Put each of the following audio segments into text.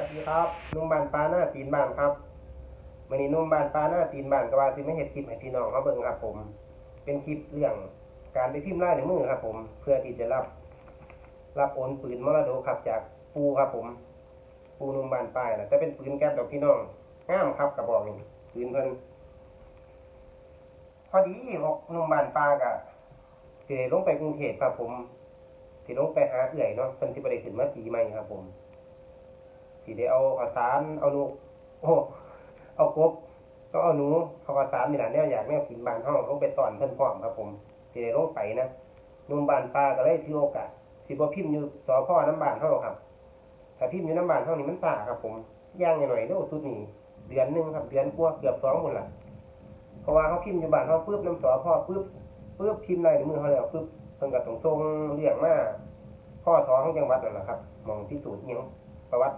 วัสดีครับนุ่มบานปลาหน้าตีนบานครับวันนี้นุ่มบานปลาหน้าตีนบานกว่าสิไม่เห็นคลิปให้พี่น้องเขาเบิ่งครับ ผม เป็นคลิปเรื่องการไปพิมพ์ลาในมือครับ ผม เพื่อที่จะรับ รับโอนปืนมรดกครับจากปูครับ ผม ปูนุ่มบานปลายนะแต่เป็นปืนแก๊ปดอกพี่น้องง่ามครับกระบอกนี้ปืนเพิ่นพอดีบอกนุ่มบานปลากะสิได้ลงไปกรุงเทพครับ ผมสิลงไปหาเอื่อยเนาะเพิ่นสิบ่ได้ขึ้นมาปีใหม่ครับ ผม สิได้เอาข้าวสารเอาหนูโอ้เอากบก็เอาหนูเอาข้าวสารนี่แหละเนี่ยอยากแนวกินบานห้องลงไปตอนเพิ่นพร้อมครับผมสิได้ลงไปนะหนุ่มบานป้าก็เลยถือโอกาสสิบ่พิมพ์อยู่สพน้ำบานเฮาครับถ้าพิมพ์อยู่น้ำบานเฮานี่มันซ่าครับผมย่างหน่อยๆเด้อสุดนี่เดือนหนึ่งครับเดือนกว่าเกือบสองคนละเพราะว่าเขาพิมพ์อยู่บ้านเฮาปึ๊บน้ำสอพ่อปึ๊บปึ๊บพิมพ์ในมือเขาแล้วปึ๊บเพิ่นก็ต้องส่งเรื่องมาพ่อสอของจังหวัดนั่นแหละครับมองที่สูตรอิหยังประวัติ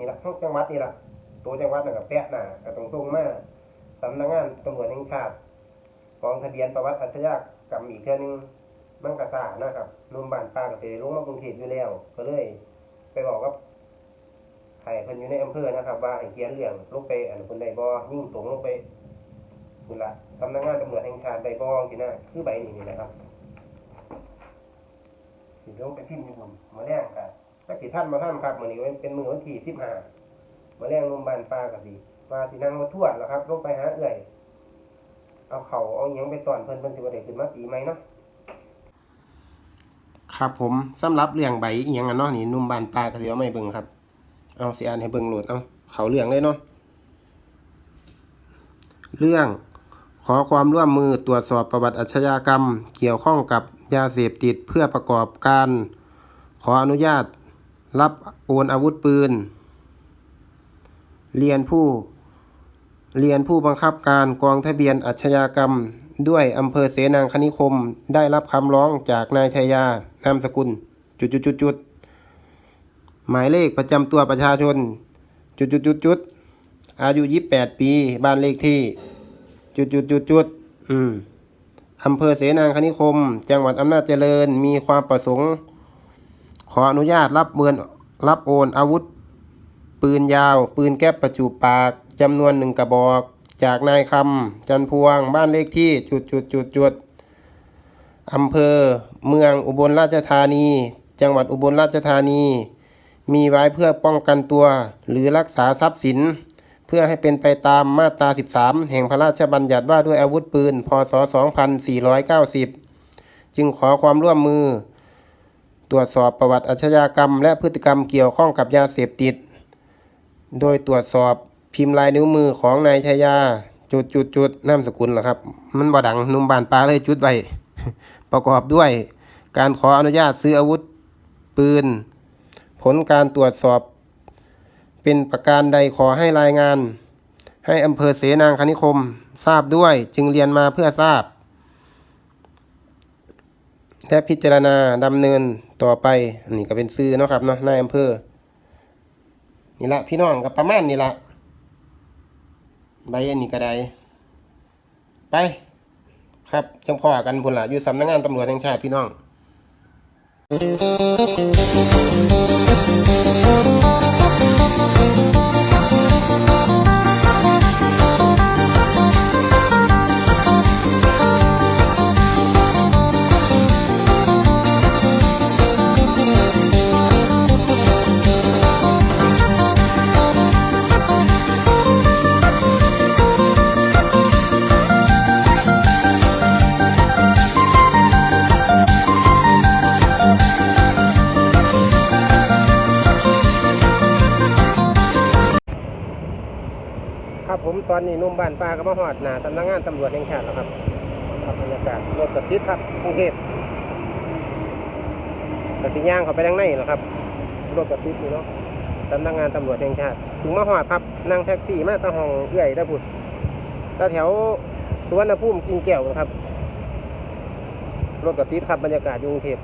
นี่ละทั้งจังหวัดนี่ละตัวจังหวัดน่ะกับแปะหน้าก็ต้องส่งมาสำนักงานตำรวจแห่งชาติกองทะเบียนประวัติอาชญากรรมอีกเท่านึงมันกระสานะครับนุ่มบ้านป้าก็ไปลงมากรุงเทพอยู่แล้ว ก็เลย ไปบอกกับใครเพิ่นอยู่ในอำเภอนะครับ ว่าให้เขียนเรื่องลงไปอันคนใดบ่ยิ่งตรงลงไปนี่ละสำนักงานตำรวจแห่งชาติใดบ่ที่น่ะคือใบนี้นี่นะครับสิลงไปพิมพ์อยู่บนมาแรกกัน สักกี่ท่านมาท่านครับมือนี้เป็นมือวันที่สิบห้ามาแรงลมบานปลาก็ดีมาสินั่งมาทั่วแล้วครับลงไปหาเอื่อย เอาเข่าเอาหยังไปตอนเพิ่นเพิ่นสิบ่ได้ขึ้นมาปีใหมเนาะครับผมสำหรับเรื่องใบอีหยังอะเนาะนี่นุ่มบานปลาก็สิเอามาให้เบิ่งครับ เอาสิอ่านให้เบิ่งโหลดเอาเขาเรื่องเลยเนาะเรื่องขอความร่วมมือตรวจสอบประวัติอาชญากรรม เกี่ยวข้องกับยาเสพติดเพื่อประกอบการ ขออนุญาต รับโอนอาวุธปืน เรียนผู้ เรียนผู้บังคับการกองทะเบียนอาชญากรรม ด้วยอำเภอเสนางคณิคม ได้รับคำร้องจากนายชัยยานามสกุล จุดจุดจุดจุดหมายเลขประจำตัวประชาชน จุดจุดจุดจุดอายุยี่แปดปี บ้านเลขที่ จุดจุดจุดจุดอืมอำเภอเสนางคณิคม จังหวัดอำนาจเจริญ มีความประสงค์ ขออนุญาตรับเมือนรับโอนอาวุธ ปืนยาว ปืนแก๊ปประจุปากจำนวนหนึ่งกระบอก จากนายคำจันพวง บ้านเลขที่จุดจุดจุดจุดอำเภอ เมืองอุบลราชธานี จังหวัดอุบลราชธานี มีไว้เพื่อป้องกันตัว หรือรักษาทรัพย์สิน เพื่อให้เป็นไปตามมาตรา 13 แห่งพระราชบัญญัติว่าด้วยอาวุธปืน พศ 2490 จึงขอความร่วมมือ ตรวจสอบประวัติอาชญากรรม และพฤติกรรมเกี่ยวข้องกับยาเสพติด โดยตรวจสอบพิมพ์ลายนิ้วมือของนายชายา จุดจุดจุดนามสกุลเหรอครับ มันบ่ดังนุ่มบานปลาเลยจุดไว้ประกอบด้วยการขออนุญาตซื้ออาวุธปืน ผลการตรวจสอบ เป็นประการใดขอให้รายงาน ให้อำเภอเสนางคณิคม ทราบด้วยจึงเรียนมาเพื่อทราบ และพิจารณาดำเนินต่อไปอันนี้ก็เป็นซื้อเนาะครับเนาะนายอำเภอนี่ละพี่น้องกับประมาณนี่ละใบอันนี้ก็ได้ไป ครับจังพ่อกันพุ่นละอยู่สำนักงานตำรวจแห่งชาติพี่น้อง บ้านป้าก็มาหอดหนาสำนักงานตำรวจแห่งชาติแล้วครับครับบรรยากาศรถกระติดครับกรุงเทพกระติย่างเขาไปทางในเหรอครับรถกระติดนี่เนาะสำนักงานตำรวจแห่งชาติถึงมาหอดครับนั่งแท็กซี่มาตะหองเอื่อยตะพุดตะแถวสุวรรณภูมิกินแก้วนะครับรถกระติดครับบรรยากาศกรุงเทพ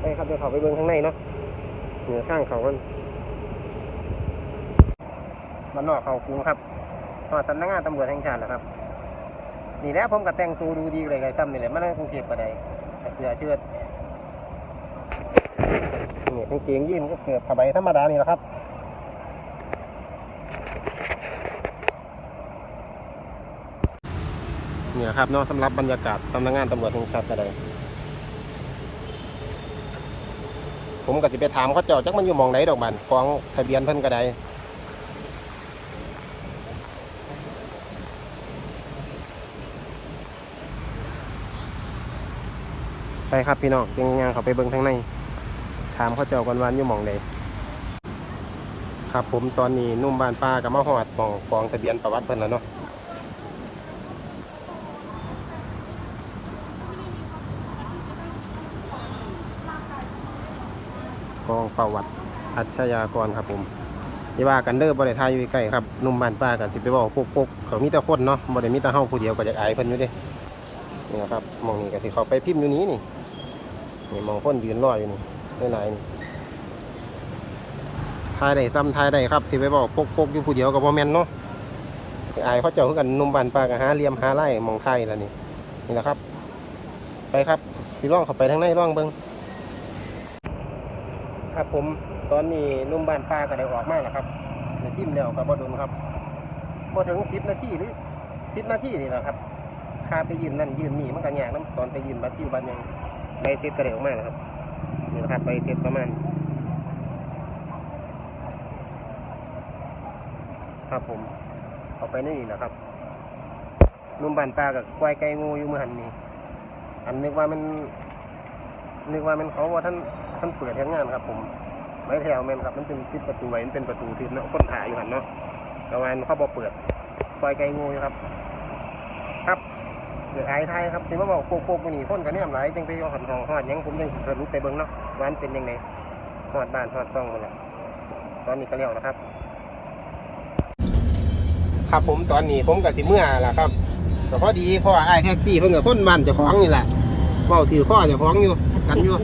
ไปครับเดี๋ยวเขาไปเบิ่งข้างในเนาะเหนือข้างเขามันบ้านนอกเขากรุงครับ สำนักงานตำรวจแห่งชาตินะครับ นี่แหล้วผมก็แต่งตัวดูดีเลยไงตั้มนี่แหละมันกรุงเทพก็ได้แต่เสื้อเชิ้ตนี่เป็นเกงยีนก็เสื้อผ้าใบธรรมดานี่แหละครับนี่แครับเนาะสำหรับบรรยากาศสำนักงานตำรวจแห่งชาติก็ไดผมก็จะไปถามเขาเจ้าจักมันอยู่มองไหนดอกบันกองทะเบียนเพิ่นก็ได้ ไปครับพี่น้องยังงานเขาไปเบิ่งทางในถามเขาเจ้ากันวันอยู่หมองใดครับผมตอนนี้นุ่มบ้านป้ากับมาหอดหมองกองทะเบียนประวัติเพิ่นแล้วเนาะกองประวัติอัจฉยากรครับผมที่ว่ากันเด้อบ่ได้ทายอยู่ใกล้ครับนุ่มบ้านป้ากันสิไปบอกพวกพวกเขามีแต่คนเนาะบ่ได้มีแต่เฮาผู้เดียวก็จะอายเพิ่นอยู่เด้นี่นะครับมองนี้ก็สิเขาไปพิมพ์อยู่นี้นี่ นี่มองคนยืนรออยู่นี่หลายๆนี่ทายได้ซ้ำทายได้ครับสิไปบอกปกปกอยู่ผู้เดียวกับพ่อแม่นเนาะไอ้เขาเจ้าคือกันนุ่มบานปลากะหาเลียมหาไล่มองไทยแล้วนี่นี่แหละครับ ไปครับพี่ร่องเข้าไปทางในร่องเบิงครับผมตอนนี้นุ่มบานปลาก็ได้ออกมาแล้วครับในทิมแล้วกับบอดุลครับพอถึงสิบนาทีหรือสิบนาทีนี่แหละครับพาไปยืนนั่นยืนนี่มันก็ยากน้ำตอนไปยืนบัตรที่บัตรยัง ใบเสร็จก็ได้ออกมาแล้วครับนี่แหละครับใบเสร็จประมาณครับผมเอาไปนี่นะครับนุ่มบันตากับควายไก่งูอยู่เมื่อหันนี้อันนึกว่ามัน นึกว่ามันเขาว่าท่านท่านเปิดทำงานครับ ผมไม่แถวแมนครับ มันเป็นปิดประตูไว้มันเป็นประตูที่เนาะคนถ่ายอยู่หันเนาะกลางวันเขาบอกเปิดควายไก่งูครับ ครับ เดี๋ยวไอ้ไทยครับที่มาบอกโกกๆมาหนีพ่นกันเนี่ยหลายจังไปเอาหันหองหอดหยังผมยังสรุปไปเบิ่งเนาะว่ามันเป็นยังไงหอดบ้านหอดต้องหมดแล้วตอนนี้ก็เลี้ยวนะครับ ครับผมตอนนี้ผมกับสิเมื่อล่ะครับก็พอดีเพราะว่าไอ้แท็กซี่เพิ่งกับคนบ้านเจ้าของนี่แหละเมาถือข้อเจ้าของอยู่กันอยู่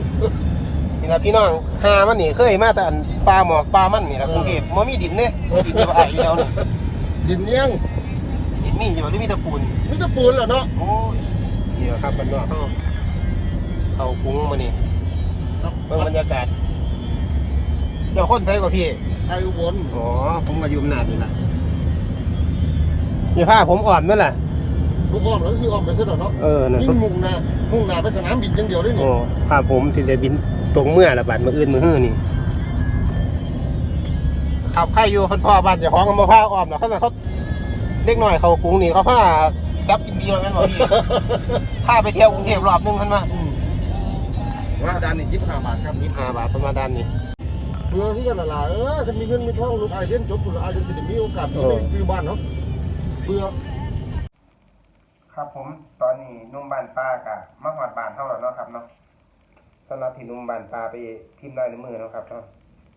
นี่แหละพี่น้องหามันนี่เคยมาแต่อันปลาหมอกปลามันนี่แหละกรุงเทพมันมีดินเนี่ยดินจะไอ้อยู่แล้วนี่ดินเนี้ยงดิน มีอยู่หรือมีแตะปูนมิตรปูนเหรอเนาะโอ้ยนี่แหละครับมันนอกเข้าเข้ากรุ้งมานี่เบิ่งบรรยากาศ เจ้าคนใส่กว่าพี่ ไอ้อุบลอ๋อ ผมก็อยุ่อำนาจนี่แหละอย่าผ้าผมอ่อนนั่นแหละ ลูกอ้อมแล้วชื่ออ้อมไปซะหน่อยเนาะเออนะยิ่งมุ่งหน้ามุ่งหน้าไปสนามบินอย่างเดียวได้นี่โอ้ข้าผมสิได้บินตรงเมื่อละบาดมืออื่นมือฮื้อนี่ขับใครอยู่คนพ่อบ้านเจะของกันมาผ้าอ้อมแล้วเขาน่ะเขา เล็กหน่อยเขากรุงนี่เขาผ้าจับกินดีแล้วแม่นบ่พี่ผ้าไปเที่ยวกรุงเทพรอบหนึงคันมาอืมว่าด้านนี้ยี่สิบห้าบาทครับยี่ห้าบาทประมาณด้านนี้เพื่อที่กันละลายเออถ้ามีเงินมีทองลูกไอเรียนจบลูกไอจะสิได้มีโอกาสที่เออไปอยู่บ้านเนาะเพื่อครับผมตอนนี้นุ่มบานปลากะมาหอดบานเท่าแล้วเนาะครับเนาะสำหรับที่นุ่มบานปลาไปพิมพ์ลายในวมือเนาะครับเนาะ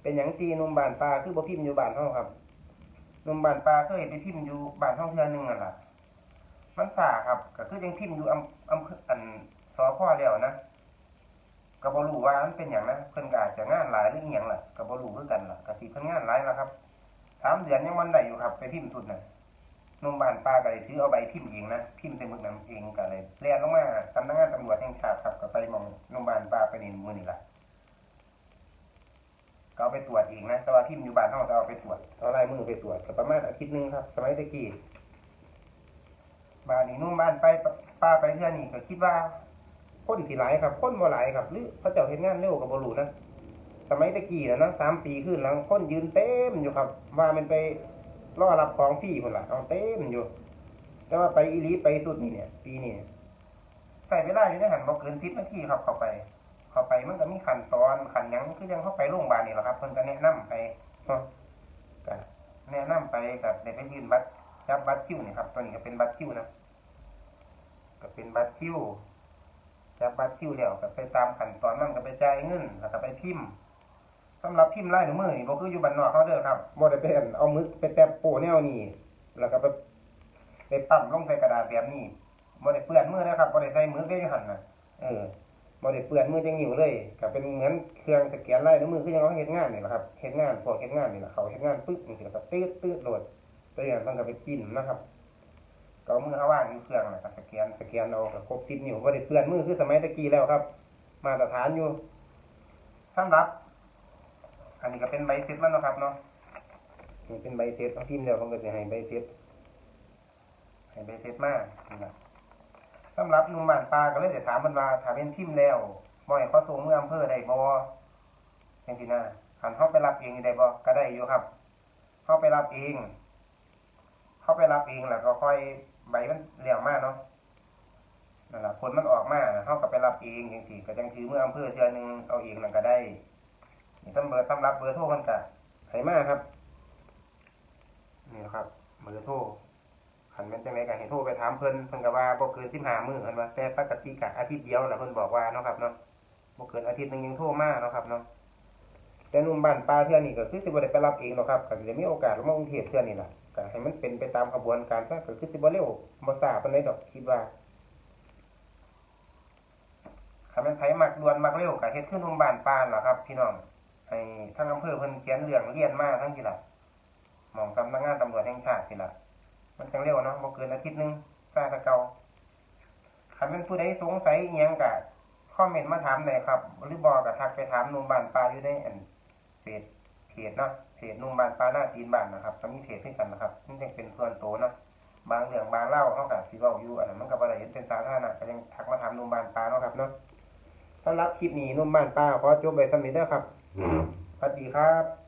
เป็นอย่างตีนุ่มบานปลาคือบ่พิมพ์อยู่บานเท่าครับ นุ่มบานปลาเคยไปพิมพ์อยู่บานท่าเทือหนึ่งอะล่ะมันสาครับก็คือยังพิมพ์อยู่อำอำเภออันสอพ่อแล้วนะก็บ่รู้ว่ามันเป็นอย่างนะเพิ่นก็อาจจะงานหลายหรืออีหยังล่ะก็บ่รู้คือกันล่ะก็สิเพิ่นงานหลายแล้วครับสามเดือนยังมันได้อยู่ครับ ไปพิมพ์สุดน่ะนุ่มบ้านป้าก็เลยซื้อเอาใบพิมพ์เองนะพิมพ์ใส่หมึกน้ำเองก็เลยเรียนลงมาสำนักงานตำรวจแห่งชาติครับก็ไปมองนุ่มบ้านป้าไปนี่มือนี่ล่ะก็เอาไปตรวจเองนะแต่ว่าพิมพ์อยู่บ้านเขาก็เอาไปตรวจ มือไปตรวจก็ประมาณอาทิตย์นึงครับ สมัยตะกี้บ้านนี้นุ่มบ้านไปป้าไปเที่ยนี่ก็คิดว่าคนสิหลายครับคนบ่หลายครับหรือเขาเจ้าเห็นงานเร็วกับบรูนะสมัยตะกี้นะนะสามปีขึ้นหลังคนยืนเต็มอยู่ครับ ว่ามันไปรอรับของฟรีคนละเอาเต็มอยู่ แต่ว่าไปอีลีไปสุดนี่เนี่ย ปีนี้ใส่เวลาอยู่ในหันบอกเกินสิบนาทีครับเข้าไป เข้าไปมันก็มีขั้นตอนขั้นยังคือยังเข้าไปโรงพยาบาลนี่แหละครับเพิ่นก็แนะนำไปเนาะ แนะนำไปกับได้ไปยื่นบัตรจับบัตรคิวนี่ครับตัวนี้ก็เป็นบัตรคิวนะก็เป็นบัตรคิวจับบัตรคิวแล้วก็ไปตามขั้นตอนนั้นก็ไปจ่ายเงินแล้วก็ไปพิมพ์สำหรับพิมพ์ลายนิ้วมือนี่บ่คืออยู่บ้านนอกเขาเด้อครับบ่ได้ไปอั่นเอามือไปแตบโปแนวนี้แล้วก็ไปไปปั๊มลงใส่กระดาษแบบนี้บ่ได้เปื้อนมือนะครับบ่ได้ใส่มือได้หั่นน่ะเออ บ่ได้เปื้อนมือจังนิ้วเลยก็เป็นเหมือนเครื่องสแกนลายนิ้วมือคือยังเขาเฮ็ดงานนี่แหละครับเฮ็ดงานพวกเฮ็ดงานนี่แหละเขาเฮ็ดงานปึ๊บจังซี่แล้วก็ตืดตืดโหลดตัวอย่างมันก็ไปจิ้มนะครับก็มือเขาว่างเครื่องน่ะก็สแกนสแกนเอาก็ครบ10นิ้วบ่ได้เปื้อนมือคือสมัยตะกี้แล้วครับ มาตรฐานอยู่สำหรับ อันนี้ก็เป็นใบเสร็จมันเนาะครับเนาะนี่เป็นใบเสร็จเอาพิมพ์เดียวผมก็จะให้ใบเสร็จให้ใบเสร็จมากนี่นะ สำหรับหนุ่มบ้านปลาก็เลยจะถามมันว่าถ้าเป็นทิมแล้วบ่ให้เขาส่งเมื่ออำเภอได้บ่จังซี่นะคันเฮาไปรับเองได้บ่ก็ได้อยู่ครับเฮาไปรับเองเฮาไปรับเองแล้วก็ค่อยใบมันเลี้ยงมากเนาะนั่นแหละผลมันออกมาเฮาก็ไปรับเองจังซี่ก็จังถือเมื่ออำเภอเทื่อหนึงเอาเองนั่นก็ได้นี่สำเบอร์สำหรับเบอร์โทรมันก็ให้มาครับ นี่ครับ เบอร์โทร ขันแม่นจังไดก็ให้โทรไปถามเพิ่นเพิ่นก็ว่าบ่เกิน15มื้อเพิ่นว่าแต่ปกติก็อาทิตย์เดียวน่ะเพิ่นบอกว่าเนาะครับเนาะบ่เกินอาทิตย์หนึงยังโทรมาเนาะครับเนาะแต่นุ่มบ้านป่าเทื่อนี้ก็คือสิบ่ได้ไปรับเองหรอกครับก็สิได้มีโอกาสมากรุงเทพเทื่อนี้ล่ะก็ให้มันเป็นไปตามกระบวนการซะก็คือสิบ่เร็วบ่ช้าปานใดดอกคิดว่าคันแม่นไผมักดวนมักเร็วก็เฮ็ดคือหนุ่มบ้านป่าล่ะครับ พี่น้องให้ทางอำเภอเพิ่นเขียนเรื่องเรียนมากทั้งที่ล่ะหม่องสำนักงานตำรวจแห่งชาติสิล่ะ มันจังเร็วเนาะบ่เกินอาทิตย์หนึงซาตะเก่าคันเป็นผู้ใดสงสัยอิหยังก็คอมเมนต์มาถามได้ครับ หรือบ่ก็ทักไปถามหนุ่มบ้านปลาอยู่ในอันเพจเพจเนาะเพจหนุ่มบ้านปลาหน้าตีนบ้านนะครับก็มีเพจให้กันนะครับมันจังเป็นส่วนตัวเนาะบางเรื่องบางเล่าเฮาก็สิเว้าอยู่อันนั้นมันก็บ่ได้เห็นเป็นสาธารณะก็ยังทักมาถามหนุ่มบ้านปลาเนาะครับเนาะสำหรับคลิปนี้หนุ่มบ้านปลาขอจบไว้สำนี้เด้อครับสวัสดีครับ